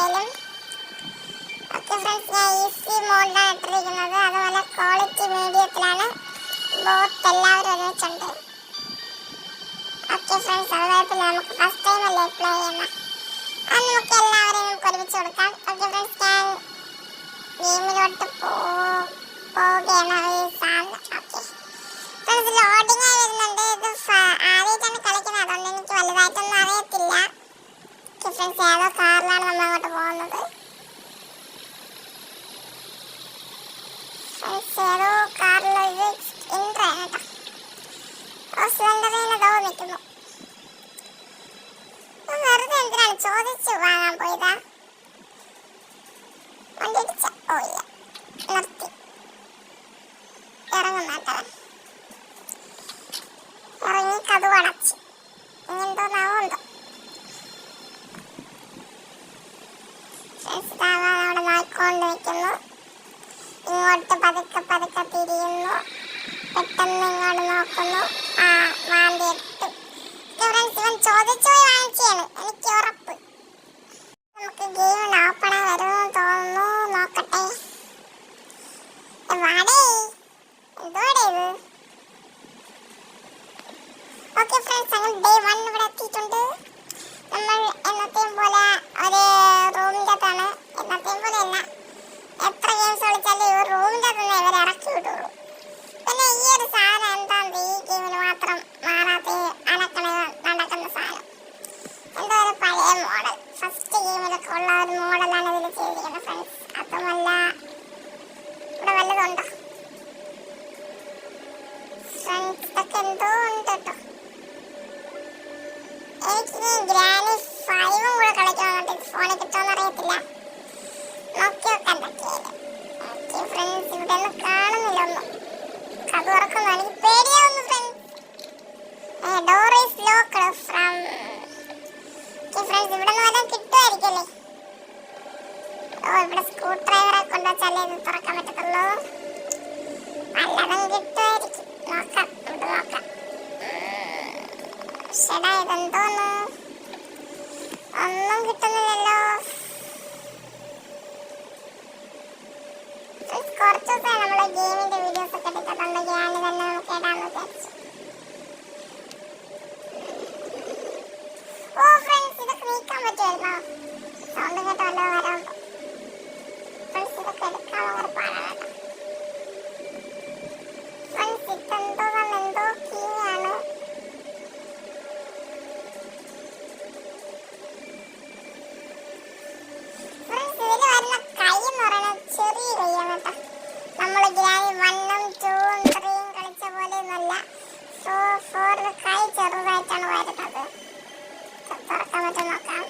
എന്തൊക്കെയായാലും okay friends ഞാൻ easy മോഡിലാണ് ഇട്ടിരിക്കുന്നത്. അതുപോലെ ക്വാളിറ്റി മീഡിയത്തിലാണ് ബോത്ത് എല്ലാവരും ഒരുമിച്ചുണ്ട്. ഓക്കെ ഫ്രണ്ട്സ് അത് കുഴപ്പമില്ല നമുക്ക് ഫസ്റ്റ് ടൈം അല്ലേ പ്ലേ ചെയ്യുന്ന? അത് നമുക്ക് എല്ലാവരെയും ഒരുമിച്ച് കൊടുക്കാം. ഓക്കെ ഫ്രണ്ട്സ് ഞാൻ ഗെയിമിലോട്ട് പോവുകയാണ്. ഈ സാധനം ഓക്കെ. ഫ്രണ്ട്സ് ലോഡിങ് ആയി വരുന്നുണ്ട്. ഇത് ആദ്യമായിട്ടാണ് കളിക്കുന്നത്. അതുകൊണ്ട് എനിക്ക് വലുതായിട്ടൊന്നും അറിയത്തില്ല. ഓക്കെ ഫ്രണ്ട്സ് ഏതോ കാറിലാണ് നമ്മൾ അങ്ങോട്ട് പോകുന്നത് ഫ്രണ്ട്സ് ഏതോ കാറിലൊരു ഇൻട്രോ ആണ് കേട്ടോ ഓ സിലിണ്ടറിന് ദോ നിൽക്കുന്നു ഇത് എന്തിനാണ് ചോദിച്ചു വാങ്ങാൻ പോയതാ? വണ്ടി ഓ ഇല്ല നിർത്തി. ഇറങ്ങുന്നാട്ടവൻ ഇറങ്ങി കഥ അടച്ചു. ഇനി എന്തോന്നാവോ എന്തോ അവിടെ നോക്കിക്കൊണ്ട് നിൽക്കുന്നു ഇങ്ങോട്ട് പതുക്കെ പതുക്കെ തിരിയുന്നു. പെട്ടെന്ന് ഇങ്ങോട്ട് നോക്കുന്നു. ആ വാന്തി എത്തും ചോദിച്ചു പോയി വാങ്ങിച്ചാണ് എനിക്ക് ഉറപ്പ് ഗെയിം ഓപ്പൺ വരുമെന്ന് തോന്നുന്നു. നോക്കട്ടെ. വാടേ. ഫ്രണ്ട്സ് ഡേ നമ്മൾ പോലെ ഒരു പോലെ അല്ല. എത്ര ഗെയിംസ് കളിച്ചാലും പിന്നെ ഈ ഒരു സാധനം ഈ മാത്രം നടക്കുന്ന സാധനം. എന്തോ ഒരു പഴയ മോഡൽ. ഗെയിമിലൊക്കെ ഉള്ള ഡ്രൈവറെ കൊണ്ടുവച്ചാലേ ഇത് തുറക്കാൻ പറ്റത്തുള്ളൂ. വല്ലതും കിട്ടുമായിരിക്കും. നോക്കാം നമുക്ക് നോക്കാം. ശടാ ഇതെന്തോന്ന്? ഒന്നും കിട്ടുന്നില്ലല്ലോ. കുറച്ച് ദിവസമായി നമ്മൾ ഗെയിമിന്റെ വീഡിയോസ് ഒക്കെ എടുത്തിട്ടുണ്ട് ഞാൻ തന്നെ നമുക്ക് ഇടാന്ന് വിചാരിച്ചു. ഓ ഫ്രണ്ട്സ് ഇതൊക്കെ നീക്കാൻ പറ്റുമായിരുന്നോ? സൗണ്ട് കേട്ടോ വല്ലതും ഫ്രണ്ട്സ് ഒന്നല്ല കൈ ചെറുതായിട്ടാണ് വരുന്നത് തുറക്കാൻ പറ്റും നോക്കാം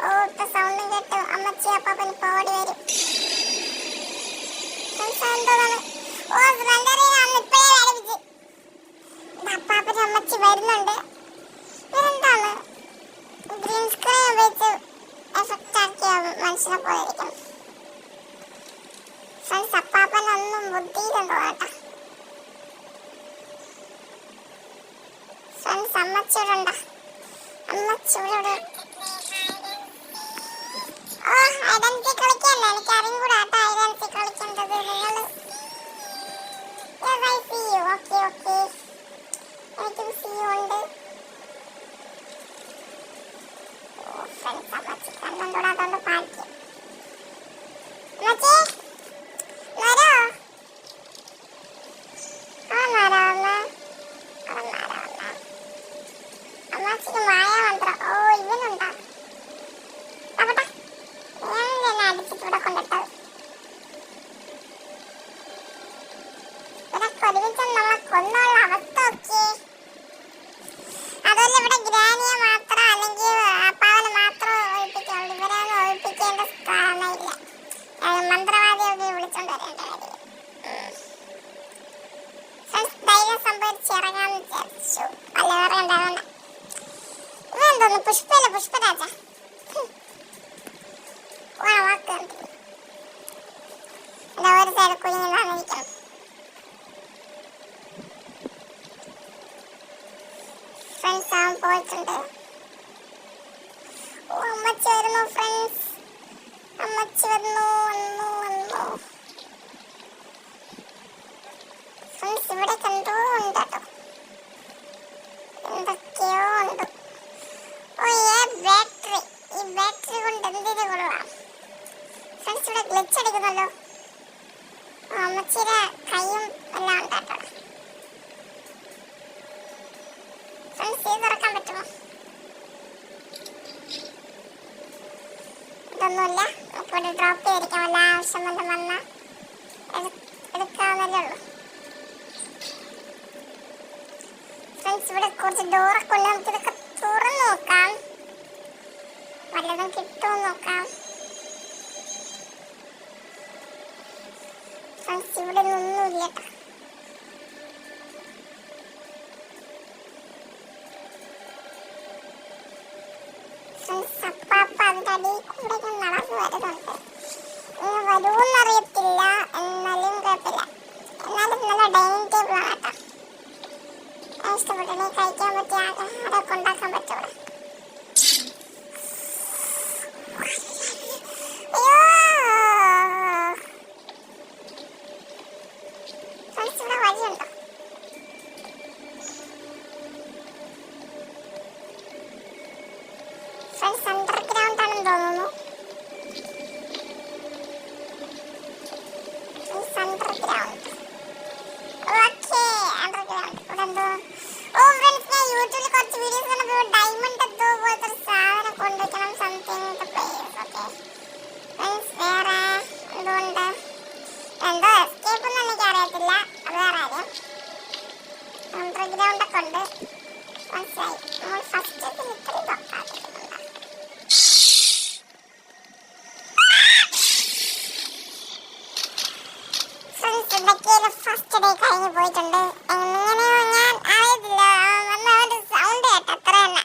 ഓ ഇപ്പൊ സൗണ്ടും കേട്ടു അമ്മച്ചി അപ്പൻ ഓടി വരും. ഓ സ്ലണ്ടറിനാണ് ഇപ്പഴേ ആരംഭിച്ച്. അപ്പാപ്പൻ അമ്മച്ചി വരുന്നുണ്ട്. ഇതെന്താണ്? ഗ്രീൻ സ്ക്രീൻ ഉപയോഗിച്ച് എഫക്റ്റ് ആക്കിയ മനുഷ്യനെ പോലെ ഇരിക്കണം ഫ്രണ്ട്സ് അപ്പാപ്പനൊന്നും ബുദ്ധിയിലുണ്ടോ കേട്ടാ ഫ്രണ്ട്സ് അമ്മച്ചിയോടുണ്ടോ അമ്മച്ചിയോട് അമ്മച്ചിക്ക് മായാമന്ത്രം ഓ ഇവനുണ്ടാ. കാണയില്ല മന്ത്രവാദിയൊക്കെ വിളിച്ചോണ്ട് വരേണ്ട കാര്യം. ധൈര്യം സംഭരിച്ച് ഇറങ്ങാന്ന് വിചാരിച്ചു. പല വേറെ ഉണ്ടാവണ്ട ഇവൻ തോന്നുന്നു പുഷ്പയിലെ പുഷ്പരാജ പോണ വാക്ക് എന്താ ഒരു സൈഡ് കുഞ്ഞു നിൽക്കണം ഫ്രണ്ട്സ് അവൻ പോയിട്ടുണ്ട്. ബാറ്ററി കൊണ്ട് എന്തിനു കൊള്ളാം ഫ്രണ്ട്സ് ഇവിടെ ഗ്ലിച്ച് അടിക്കുന്നല്ലോ അമ്മച്ചിയുടെ കൈയും എല്ലാം ഉണ്ട് കേട്ടോ. ഫ്രണ്ട്സ് ഇത് തുറക്കാൻ പറ്റുമോ? ഇതൊന്നുമില്ല നമുക്കിവിടെ ഡ്രോപ്പ് ചെയ്തിരിക്കാം. വല്ല ആവശ്യം വല്ലതും വന്ന എടുക്കാവുന്നല്ലേ ഉള്ളൂ. ഫ്രണ്ട്സ് ഇവിടെ കുറച്ച് ഡോറൊക്കെ ഉള്ള നമുക്കിതൊക്കെ തുറന്നു നോക്കാം. വല്ലതും കിട്ടുമോ നോക്കാം. ഇവിടെ ഒന്നുമില്ല അപ്പാപ്പ അതിന്റെ അടിയിൽ കൂടെ നടന്നു വരുന്നുണ്ട്. ഇന്ന് വരുമെന്ന് അറിയത്തില്ല. എന്നാലും കുഴപ്പമില്ല. എന്നാലും നല്ല ഡൈനിങ് ടേബിൾ ആണ് കേട്ടോ. ഞാൻ ഇഷ്ടപ്പെട്ടു നീ കഴിക്കാൻ പറ്റിയ ആഹാരമൊക്കെ ഉണ്ടാക്കാൻ പറ്റുള്ളൂ. കഴിഞ്ഞ് പോയിട്ടുണ്ട് എങ്ങനെയോ ഞാൻ അറിയത്തില്ല. ഒരു സൗണ്ട് കേട്ടോ. അത്ര തന്നെ.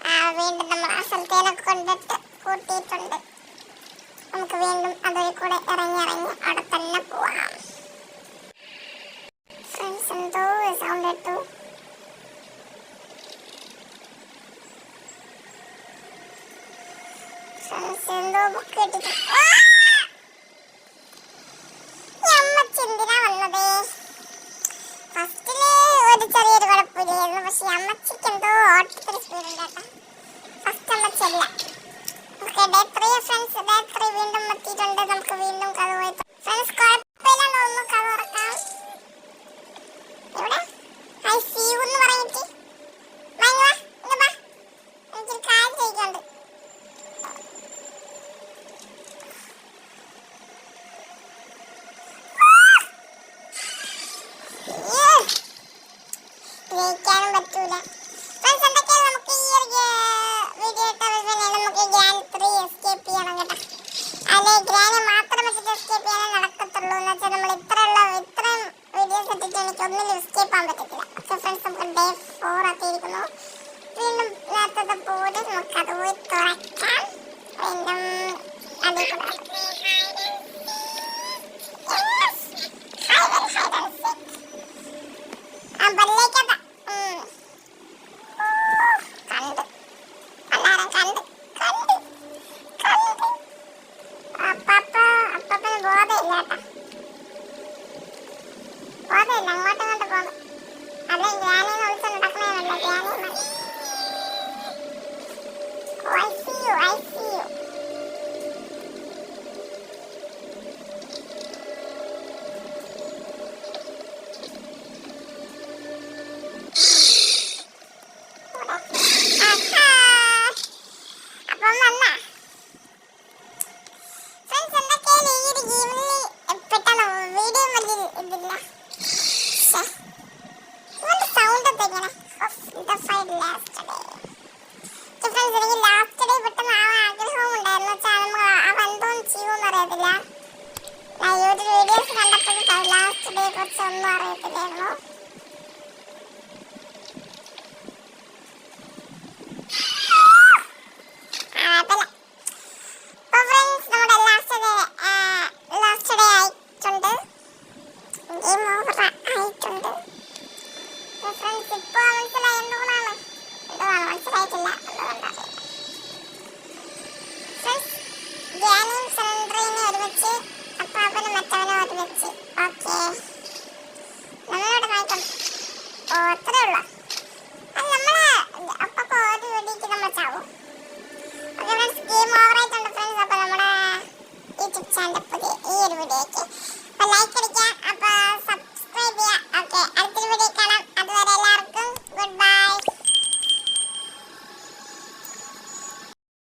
ആ, വീണ്ടും നമ്മൾ ആ സ്ഥലത്തേനൊക്കെ കൊണ്ടിട്ട് കൂട്ടിയിട്ടുണ്ട്. നമുക്ക് വീണ്ടും അതുവഴി കൂടെ ഇറങ്ങി ഇറങ്ങി അവിടെ തന്നെ പോവാം. ഫ്രണ്ട്സ് എന്തോ സൗണ്ട് കേട്ടു. ഫ്രണ്ട്സ് എന്തോ ബുക്ക് കിട്ടിട്ട് അമ്മച്ചി എന്തിനാ വന്നത് ഫസ്റ്റിൽ ഒരു ചെറിയൊരു കുഴപ്പമില്ലായിരുന്നു പക്ഷെ അമ്മച്ചിക്ക് എന്തോ ഓട്ടത്തിന് സ്പീഡ് ഉണ്ട് കേട്ടോ. First അമ്മച്ചല്ല okay day three friends day three വീണ്ടും എത്തിയിട്ടുണ്ട്. നമുക്ക് വീണ്ടും കഥ പോയി ഫ്രണ്ട്സ് കുഴപ്പമില്ലെന്ന് തോന്നുന്നു. കഥ തുറക്കാം എവിടെ? ഐ സി യു എന്ന് പറഞ്ഞിട്ട് വാ, ഇങ്ങ് വാ, ഇങ്ങ് വാ. എനിക്കൊരു കാര്യം ചോദിക്കാനുണ്ട് അയ്യോ. ജയിക്കാനും പറ്റൂല ഫ്രണ്ട്സ് എന്തൊക്കെയാണ് നമുക്ക് ഈ ഒരു വീഡിയോ ഇട്ട നമുക്ക് ഗ്രാൻഡ് ത്രീ എസ്കേപ്പ് ചെയ്യണം കേട്ടോ അല്ലെ ഗ്രാൻഡ് മാത്രം വെച്ചിട്ട് എസ്കേപ്പ് ചെയ്യാനേ നടക്കത്തുള്ളൂ എന്ന് വെച്ചാൽ നമ്മൾ ഇത്രയുള്ള ഇത്രയും വീഡിയോസ് ഇട്ടിട്ട് എനിക്ക് ഒന്നിലും എസ്കേപ്പ് ആകാൻ പറ്റത്തില്ല. ഓക്കെ ഫ്രണ്ട്സ് നമുക്ക് ഡേ ഫോർ എത്തിയിരിക്കുന്നു വീണ്ടും നേരത്തെ പോലെ നമുക്ക് അത് പോയി തുറക്കാം. വീണ്ടും അതിൽ കൂടെ ലാസ്റ്റ് ഡേ പെട്ടെന്ന് ആ ആഗ്രഹവും ഉണ്ടായിരുന്നു വെച്ചാൽ ആ ബന്ധവും ചെയ്യുമെന്ന് അറിയത്തില്ല. യൂട്യൂബ് വീഡിയോസ് കണ്ടപ്പോഴും ലാസ്റ്റ് ഡേ കുറിച്ച് ഒന്നും അറിയത്തില്ലായിരുന്നു. അത്രേ ഉള്ളൂ. അപ്പൊ ഫ്രണ്ട്സ് ഫ്രണ്ട്സ് പുതിയ ഈ ഒരു വീഡിയോയ്ക്ക്